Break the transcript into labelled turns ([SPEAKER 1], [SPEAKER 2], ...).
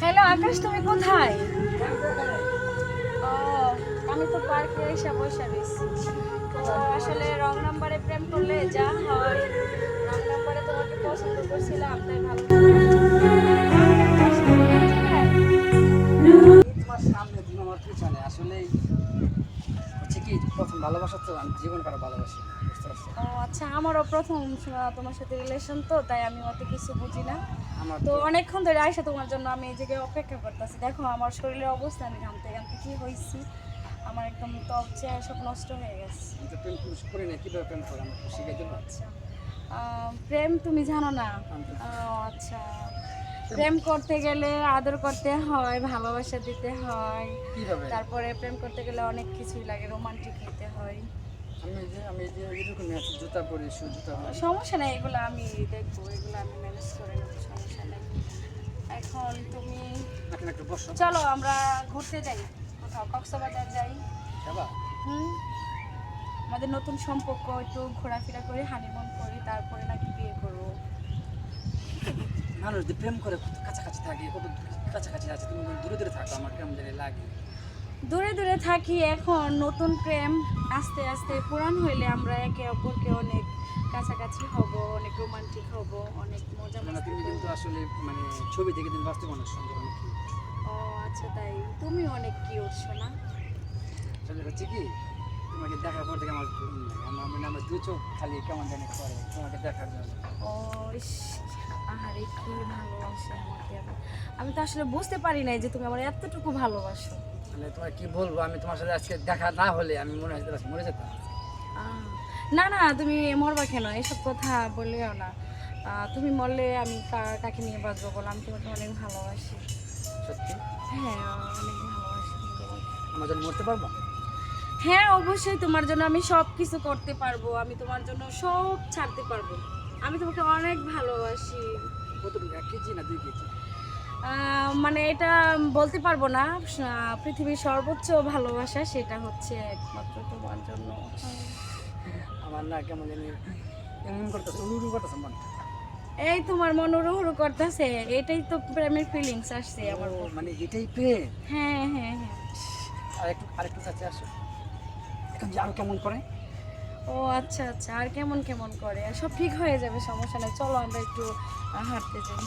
[SPEAKER 1] Hello আকাশ, তুমি কোথায়? আমি তো পার্কে এসে বসে রয়েছি। আসলে রং নাম্বারে প্রেম করলে যা হয়, রং নাম্বারে তোমাকে পছন্দ করছিলাম, তাই ভালো
[SPEAKER 2] কি প্রথম ভালোবাসা তো আমি জীবন কারও ভালোবাসি বুঝতে পারছ
[SPEAKER 1] ও আচ্ছা আমারও প্রথম আহ, তোমার সাথে রিলেশন তো তাই আমি অত কিছু বুঝি না।
[SPEAKER 2] আমার
[SPEAKER 1] তো
[SPEAKER 2] তো
[SPEAKER 1] অনেকক্ষণ ধরে আইসা তোমার জন্য আমি এই জায়গায় অপেক্ষা করতেছি। দেখো আমার শরীরের অবস্থা আমি ঘামতে ঘামতে কি হয়েছি আমার একদম ত্বক চেহারা সব নষ্ট হয়ে গেছে।
[SPEAKER 2] আমি তো প্রেম পুরুষ করি না কীভাবে প্রেম করে? আমাকে শিখে দেবো।
[SPEAKER 1] আচ্ছা আহ, প্রেম তুমি জানো না।
[SPEAKER 2] আমি তো-
[SPEAKER 1] ও, আচ্ছা। প্রেম করতে গেলে আদর করতে হয় ভালোবাসা দিতে হয়। তারপরে প্রেম করতে গেলে অনেক কিছুই লাগে রোমান্টিক হতে হয়।
[SPEAKER 2] আমি এই যে আমি যে এরকম আছে জুতা পরি শু জুতা
[SPEAKER 1] সমস্যা নেই এগুলো আমি দেখব এগুলো আমি ম্যানেজ করে নেব সমস্যা নেই। এখন তুমি চলো আমরা ঘুরতে যাই কোথাও কক্সবাজার যাই। হুম? আমাদের নতুন সম্পর্ক একটু ঘোরাফেরা করে হানিমুন করি তারপরে নাকি বিয়ে করব।
[SPEAKER 2] মানুষ যে প্রেম করে কত কাছাকাছি থাকে কত কাছাকাছি আছে তুমি দূরে দূরে থাকো আমার কেমন জানি লাগে।
[SPEAKER 1] দূরে দূরে থাকি এখন নতুন প্রেম আস্তে আস্তে পুরান হইলে আমরা একে অপরকে অনেক কাছাকাছি হব অনেক রোমান্টিক হব অনেক মজা
[SPEAKER 2] মানে
[SPEAKER 1] মাস্তি
[SPEAKER 2] তুমি কিন্তু আসলে মানে ছবি দেখে তুমি বাস্তব অনেক সুন্দর অনেক
[SPEAKER 1] ও আচ্ছা তাই। তুমি অনেক কিউট শোনা
[SPEAKER 2] আসলে হচ্ছে কি তোমাকে দেখার পর থেকে আমার আমার আমার দু চোখ খালি কেমন জানি করে তোমাকে দেখার জন্য।
[SPEAKER 1] ও আহারে কি ভালোবাসে আমাকে আমি- আমি তো আসলে বুঝতে পারি নাই যে তুমি আমার এতটুকু ভালোবাসো।
[SPEAKER 2] মানে তোমার কি বলব? আমি তোমার সাথে আজকে দেখা না হলে আমি মনে হয় মরে যেতাম।
[SPEAKER 1] না না তুমি মরবা কেন? এসব কথা বললেও না। তুমি মরলে আমি কাকে নিয়ে বাঁচবো বলো? আমি তোমাকে অনেক ভালোবাসি।
[SPEAKER 2] সত্যি?
[SPEAKER 1] হ্যাঁ অনেক ভালোবাসি।
[SPEAKER 2] আমার জন্য মরতে পারব?
[SPEAKER 1] হ্যাঁ অবশ্যই তোমার জন্য আমি সব কিছু করতে পারব। আমি তোমার জন্য সব ছাড়তে পারব। আমি তোমাকে অনেক ভালোবাসি।
[SPEAKER 2] কতটুকু এক কেজি না দুই কেজি?
[SPEAKER 1] মানে এটা বলতে পারব না। পৃথিবীর সর্বোচ্চ ভালোবাসা সেটা হচ্ছে একমাত্র তোমার জন্য।
[SPEAKER 2] আমার না কেমন জানি এমন করতেছে উড়ু উড়ু করতেছে মন
[SPEAKER 1] এই তোমার মন উড়ু করতেছে। এটাই তো প্রেমের ফিলিংস আসছে আমার
[SPEAKER 2] মানে এটাই প্রেম?
[SPEAKER 1] হ্যাঁ হ্যাঁ হ্যাঁ।
[SPEAKER 2] আর একটু আরেকটু কাছে আসো। এখন যে আরও কেমন করে?
[SPEAKER 1] ও আচ্ছা আচ্ছা। আর কেমন কেমন করে? সব ঠিক হয়ে যাবে সমস্যা নেই। চলো, আমরা একটু হাঁটতে যাই।